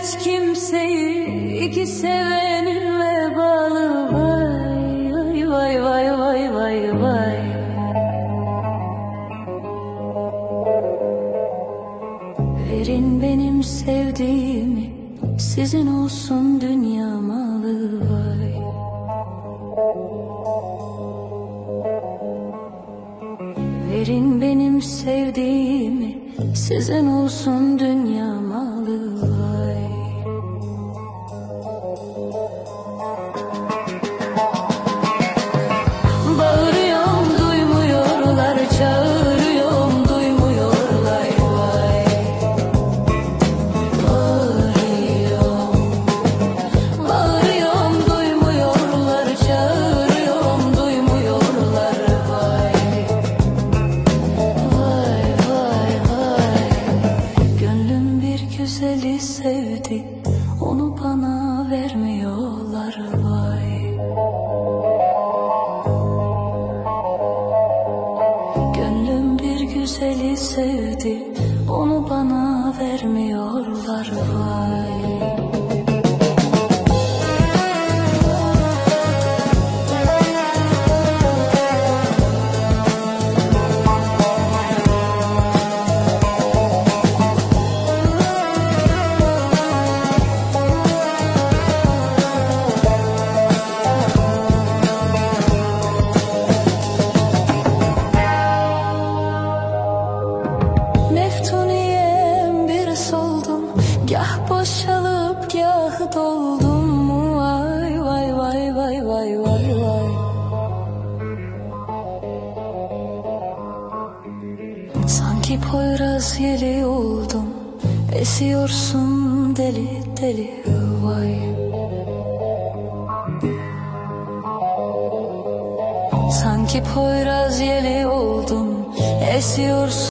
hiç kimseyi iki sevenin vebalı. Vay vay vay vay vay vay. Verin benim sevdiğimi sizin olsun dünya malı. Vay. Verin benim sevdiğimi Sizin olsun dünya malı sevdi. Onu bana vermiyorlar vay. Gönlüm bir güzeli sevdi. Onu bana vermiyorlar Gah boşalıp gah doldum Vay vay vay vay vay vay vay. Sanki Poyraz yeli oldum. Esiyorsun deli deli vay. Sanki Poyraz yeli oldum. Esiyorsun